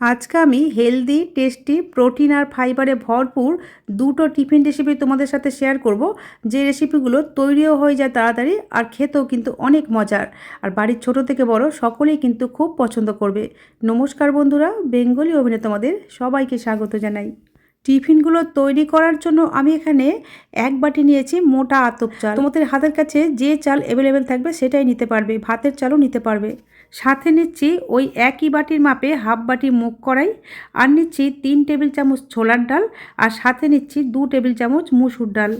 আজকে আমি healthy tasty protein আর ফাইবারে ভরপুর দুটো টিফিন রেসিপি তোমাদের সাথে শেয়ার করব। যে রেসিপিগুলো তৈরিও হয়ে যায় তাড়াতাড়ি আর খেতেও কিন্তু অনেক মজার। আর বাড়ির ছোট থেকে বড় সকলেই কিন্তু খুব পছন্দ করবে। নমস্কার বন্ধুরা, বেঙ্গলি অভিনেতা তোমাদের সবাইকে স্বাগত জানাই। টিফিনগুলো তৈরি করার জন্য আমি এখানে এক বাটি নিয়েছি মোটা আতপ চাল। তোমাদের হাতের কাছে যে চাল অ্যাভেলেবেল থাকবে সেটাই নিতে পারবে, ভাতের চালও নিতে পারবে। সাথে নিচ্ছি ওই একই বাটির মাপে হাফ বাটি মুগ কড়াই আর নিচ্ছি তিন টেবিল চামচ ছোলার ডাল আর সাথে নিচ্ছি দু টেবিল চামচ মুসুর ডাল।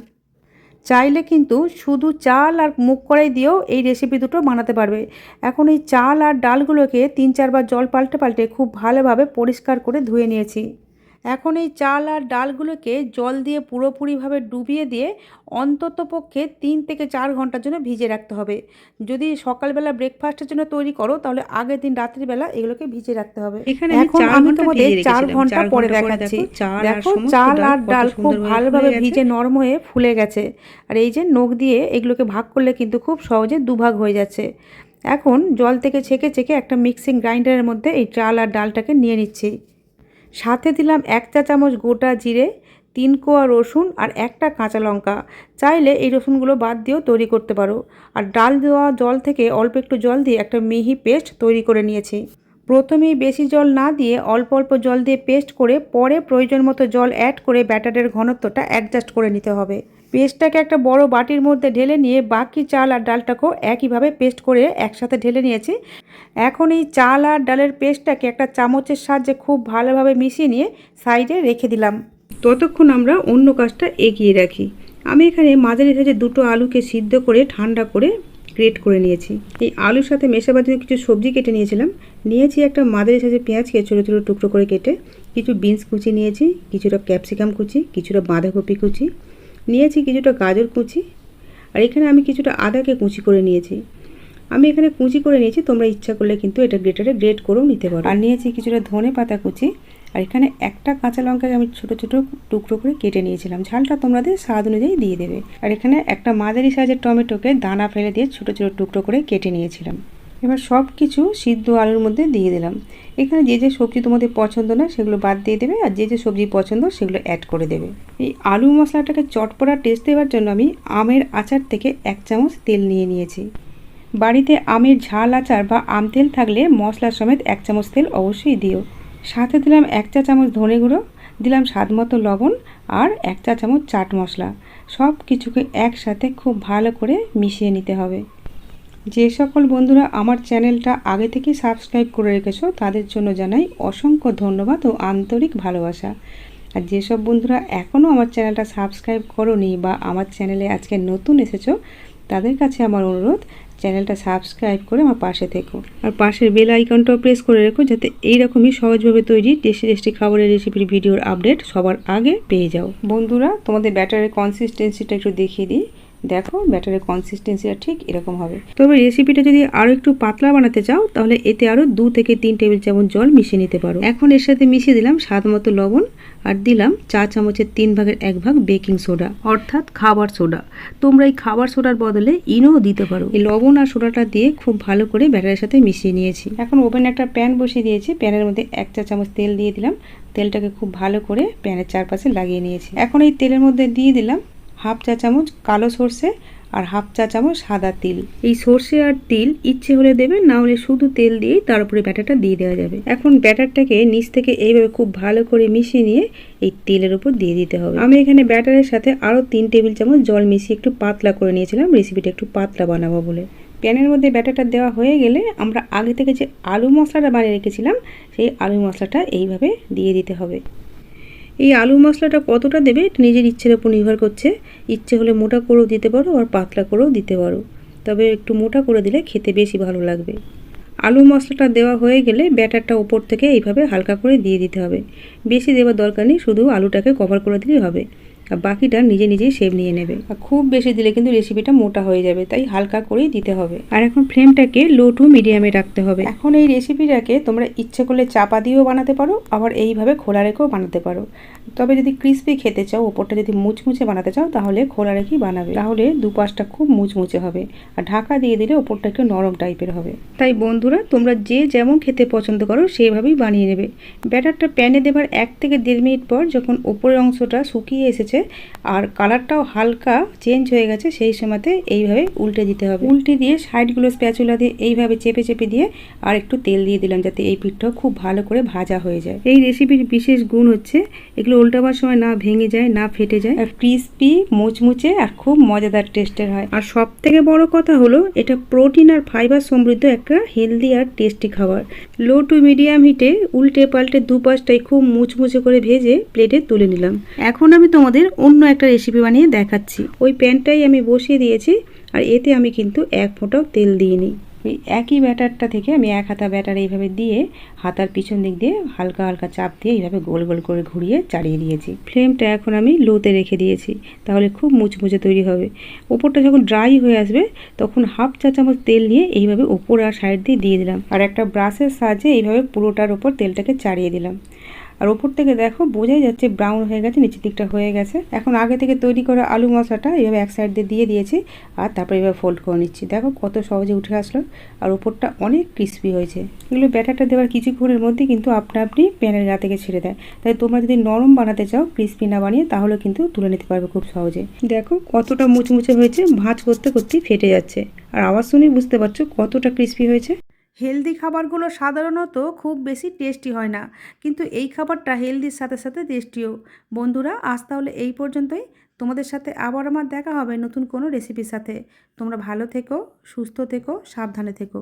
চাইলে কিন্তু শুধু চাল আর মুগ কড়াই দিয়েও এই রেসিপি দুটো বানাতে পারবে। এখন এই চাল আর ডালগুলোকে তিন চারবার জল পাল্টে পাল্টে খুব ভালোভাবে পরিষ্কার করে ধুয়ে নিয়েছি। এখন এই চাল আর ডালগুলোকে জল দিয়ে পুরোপুরিভাবে ডুবিয়ে দিয়ে অন্তত পক্ষে তিন থেকে চার ঘণ্টার জন্য ভিজে রাখতে হবে। যদি সকালবেলা ব্রেকফাস্টের জন্য তৈরি করো তাহলে আগের দিন রাত্রিবেলা এগুলোকে ভিজে রাখতে হবে। এখানে এখন আমি তোমাদের চার ঘণ্টা পরে দেখাচ্ছি। দেখো চাল আর ডাল খুব ভালোভাবে ভিজে নরম হয়ে ফুলে গেছে। আর এই যে নখ দিয়ে এগুলোকে ভাগ করলে কিন্তু খুব সহজে দুভাগ হয়ে যাচ্ছে। এখন জল থেকে ছেঁকে ছেঁকে একটা মিক্সিং গ্রাইন্ডারের মধ্যে এই চাল আর ডালটাকে নিয়ে নিচ্ছি। সাথে দিলাম এক চা চামচ গোটা জিরে, তিন কোয়া রসুন আর একটা কাঁচা লঙ্কা। চাইলে এই রসুনগুলো বাদ দিয়েও তৈরি করতে পারো। আর ডাল দেওয়া জল থেকে অল্প একটু জল দিয়ে একটা মিহি পেস্ট তৈরি করে নিয়েছি। প্রথমেই বেশি জল না দিয়ে অল্প অল্প জল দিয়ে পেস্ট করে পরে প্রয়োজন মতো জল অ্যাড করে ব্যাটারের ঘনত্বটা অ্যাডজাস্ট করে নিতে হবে। পেস্টটাকে একটা বড় বাটির মধ্যে ঢেলে নিয়ে বাকি চাল আর ডালটাকেও একইভাবে পেস্ট করে একসাথে ঢেলে নিয়েছি। এখন এই চাল আর ডালের পেস্টটাকে একটা চামচের সাহায্যে খুব ভালোভাবে মিশিয়ে নিয়ে সাইডে রেখে দিলাম। ততক্ষণ আমরা অন্য কাজটা এগিয়ে রাখি। আমি এখানে মাঝারি সাইজে দুটো আলুকে সিদ্ধ করে ঠান্ডা করে গ্রেট করে নিয়েছি। এই আলুর সাথে মেশাবার জন্য কিছু সবজি কেটে নিয়েছিলাম। নিয়েছি একটা মাঝারি সাইজের পেঁয়াজকে ছোটো ছোটো টুকরো করে কেটে। কিছু বিনস কুচি নিয়েছি, কিছুটা ক্যাপসিকাম কুচি, কিছুটা বাঁধাকপি কুচি নিয়েছি কিছুটা গাজর কুচি, আর এখানে আমি কিছুটা আদাকে কুচি করে নিয়েছি। আমি এখানে কুচি করে নিয়েছি, তোমরা ইচ্ছা করলে কিন্তু এটা গ্রেটারে গ্রেট করেও নিতে পারো। আর নিয়েছি কিছুটা ধনে পাতা কুচি, আর এখানে একটা কাঁচা লঙ্কাকে আমি ছোট ছোট টুকরো করে কেটে নিয়েছিলাম। ঝালটা তোমাদের স্বাদ অনুযায়ী দিয়ে দেবে। আর এখানে একটা মাঝারি সাইজের টমেটোকে দানা ফেলে দিয়ে ছোট ছোট টুকরো করে কেটে নিয়েছিলাম। এবার সব কিছু সিদ্ধ আলুর মধ্যে দিয়ে দিলাম। এখানে যে যে সবজি তোমাদের পছন্দ না, সেগুলো বাদ দিয়ে দেবে আর যে যে সবজি পছন্দ, সেগুলো অ্যাড করে দেবে। এই আলু মশলাটাকে চটপড়া টেস্ট দেওয়ার জন্য আমি আমের আচার থেকে এক চামচ তেল নিয়ে নিয়েছি। বাড়িতে আমের ঝাল আচার বা আম তেল থাকলে মশলা সমেত এক চামচ তেল অবশ্যই দিও। সাথে দিলাম এক চা চামচ ধনে গুঁড়ো, দিলাম স্বাদ মতো লবণ আর এক চা চামচ চাট মশলা। সব কিছুকে একসাথে খুব ভালো করে মিশিয়ে নিতে হবে। যে সকল বন্ধুরা আমার চ্যানেলটা আগে থেকে সাবস্ক্রাইব করে রেখেছো, তাদের জন্য জানাই অসংখ্য ধন্যবাদ ও আন্তরিক ভালোবাসা। আর যেসব বন্ধুরা এখনও আমার চ্যানেলটা সাবস্ক্রাইব করনি বা আমার চ্যানেলে আজকে নতুন এসেছ, তাদের কাছে আমার অনুরোধ, চ্যানেলটা সাবস্ক্রাইব করে আমার পাশে থেকো। আর পাশের বেল আইকনটাও প্রেস করে রেখো যাতে এইরকমই সহজভাবে তৈরি টেস্টি টেস্টি খাবারের রেসিপির ভিডিওর আপডেট সবার আগে পেয়ে যাও। বন্ধুরা, তোমাদের ব্যাটারের কনসিস্টেন্সিটা একটু দেখিয়ে দিই। দেখো ব্যাটারের কনসিস্টেন্সিটা ঠিক এরকম হবে। তবে রেসিপিটা যদি আরও একটু পাতলা বানাতে চাও, তাহলে এতে আরও দু থেকে তিন টেবিল চামচ জল মিশিয়ে নিতে পারো। এখন এর সাথে মিশিয়ে দিলাম স্বাদ মতো লবণ আর দিলাম চা চামচের তিন ভাগের এক ভাগ বেকিং সোডা অর্থাৎ খাবার সোডা তোমরা এই খাবার সোডার বদলে ইনোও দিতে পারো। এই লবণ আর সোডাটা দিয়ে খুব ভালো করে ব্যাটারের সাথে মিশিয়ে নিয়েছি। এখন ওভেনে একটা প্যান বসিয়ে দিয়েছি। প্যানের মধ্যে এক চা চামচ তেল দিয়ে দিলাম। তেলটাকে খুব ভালো করে প্যানের চারপাশে লাগিয়ে নিয়েছি। এখন এই তেলের মধ্যে দিয়ে দিলাম হাফ চা চামচ কালো সর্ষে আর হাফ চা চামচ সাদা তিল। এই সর্ষে আর তিল ইচ্ছে হলে দেবে না হলে শুধু তেল দিয়েই তার উপরে ব্যাটারটা দিয়ে দেওয়া যাবে। এখন ব্যাটারটাকে নিচ থেকে এইভাবে খুব ভালো করে মিশিয়ে নিয়ে এই তেলের উপর দিয়ে দিতে হবে। আমি এখানে ব্যাটারের সাথে আরও তিন টেবিল চামচ জল মিশিয়ে একটু পাতলা করে নিয়েছিলাম, রেসিপিটা একটু পাতলা বানাবো বলে। প্যানের মধ্যে ব্যাটারটা দেওয়া হয়ে গেলে আমরা আগে থেকে যে আলু মশলাটা বানিয়ে রেখেছিলাম, সেই আলু মশলাটা এইভাবে দিয়ে দিতে হবে। এই আলু মশলাটা কতটা দেবে এটা নিজের ইচ্ছের ওপর নির্ভর করছে। ইচ্ছে হলে মোটা করেও দিতে পারো আর পাতলা করেও দিতে পারো। তবে একটু মোটা করে দিলে খেতে বেশি ভালো লাগবে। আলু মশলাটা দেওয়া হয়ে গেলে ব্যাটারটা ওপর থেকে এইভাবে হালকা করে দিয়ে দিতে হবে। বেশি দেওয়ার দরকার নেই, শুধু আলুটাকে কভার করে দিলেই হবে। আর বাকিটা নিজে নিজেই শেপ নিয়ে নেবে। আর খুব বেশি দিলে কিন্তু রেসিপিটা মোটা হয়ে যাবে, তাই হালকা করেই দিতে হবে। আর এখন ফ্লেমটাকে লো টু মিডিয়ামে রাখতে হবে। এখন এই রেসিপিটাকে তোমরা ইচ্ছে করলে চাপা দিয়েও বানাতে পারো, আবার এইভাবে খোলা রেখেও বানাতে পারো। তবে যদি ক্রিস্পি খেতে চাও, ওপরটা যদি মুচমুচে বানাতে চাও, তাহলে খোলা রেখেই বানাবে। তাহলে দুপাশটা খুব মুচমুচে হবে। আর ঢাকা দিয়ে দিলে ওপরটা একটু নরম টাইপের হবে। তাই বন্ধুরা, তোমরা যে যেমন খেতে পছন্দ করো, সেইভাবেই বানিয়ে নেবে। ব্যাটারটা প্যানে দেবার এক থেকে দেড় মিনিট পর যখন ওপরের অংশটা শুকিয়ে এসেছে আর কালারটাও হালকা চেঞ্জ হয়ে গেছে, সেই সময়তে এইভাবে উল্টে দিতে হবে। উল্টে দিয়ে সাইডগুলো স্প্যাচুলা দিয়ে এইভাবে চেপে চেপে দিয়ে আর একটু তেল দিয়ে দিলাম যাতে এই পিঠটাও খুব ভালো করে ভাজা হয়ে যায়। এই রেসিপির বিশেষ গুণ হচ্ছে এগুলো উল্টাবার সময় না ভেঙে যায়, না ফেটে যায়। আর ক্রিস্পি মুচমুচে আর খুব মজাদার টেস্টের হয়। আর সব থেকে বড় কথা হলো, এটা প্রোটিন আর ফাইবার সমৃদ্ধ একটা হেলদি আর টেস্টি খাবার। লো টু মিডিয়াম হিটে উল্টে পাল্টে দুপাশটাই খুব মুচমুচে করে ভেজে প্লেটে তুলে নিলাম। এখন আমি তোমাদের অন্য একটা রেসিপি বানিয়ে দেখাচ্ছি। ওই প্যানটাই আমি বসিয়ে দিয়েছি আর এতে আমি কিন্তু এক ফোঁটাও তেল দিইনি। ওই একই ব্যাটারটা থেকে আমি এক হাতা ব্যাটার এইভাবে দিয়ে হাতার পিছন দিক দিয়ে হালকা হালকা চাপ দিয়ে এইভাবে গোল গোল করে ঘুরিয়ে চাড়িয়ে দিয়েছি। ফ্লেমটা এখন আমি লোতে রেখে দিয়েছি, তাহলে খুব মুচমুচে তৈরি হবে। ওপরটা যখন ড্রাই হয়ে আসবে, তখন হাফ চা চামচ তেল নিয়ে এইভাবে ওপর আর সাইড দিয়ে দিয়ে দিলাম। আর একটা ব্রাশের সাহায্যে এইভাবে পুরোটার ওপর তেলটাকে চাড়িয়ে দিলাম। আর ওপর থেকে দেখো বোঝাই যাচ্ছে ব্রাউন হয়ে গেছে, নিচের দিকটা হয়ে গেছে। এখন আগে থেকে তৈরি করা আলু মশলাটা এইভাবে এক সাইড দিয়ে দিয়ে দিয়েছি আর তারপরে এভাবে ফোল্ড করে নিচ্ছি। দেখো কত সহজে উঠে আসলো আর ওপরটা অনেক ক্রিস্পি হয়েছে। এগুলো ব্যাটারটা দেওয়ার কিছুক্ষণের মধ্যে কিন্তু আপনা আপনি প্যানের গা থেকে ছেড়ে দেয়। তাই তোমরা যদি নরম বানাতে চাও ক্রিস্পি না বানিয়ে, তাহলে কিন্তু তুলে নিতে পারবে খুব সহজে। দেখো কতটা মুচমুচে হয়েছে, ভাঁজ করতে করতেই ফেটে যাচ্ছে। আর আওয়াজ শুনেই বুঝতে পারছ কতটা ক্রিস্পি হয়েছে। হেলদি খাবারগুলো সাধারণত খুব বেশি টেস্টি হয় না, কিন্তু এই খাবারটা হেলদির সাথে সাথে টেস্টিও বন্ধুরা, আজ তাহলে এই পর্যন্তই। তোমাদের সাথে আবার আমার দেখা হবে নতুন কোনো রেসিপির সাথে। তোমরা ভালো থেকো, সুস্থ থেকো, সাবধানে থেকো।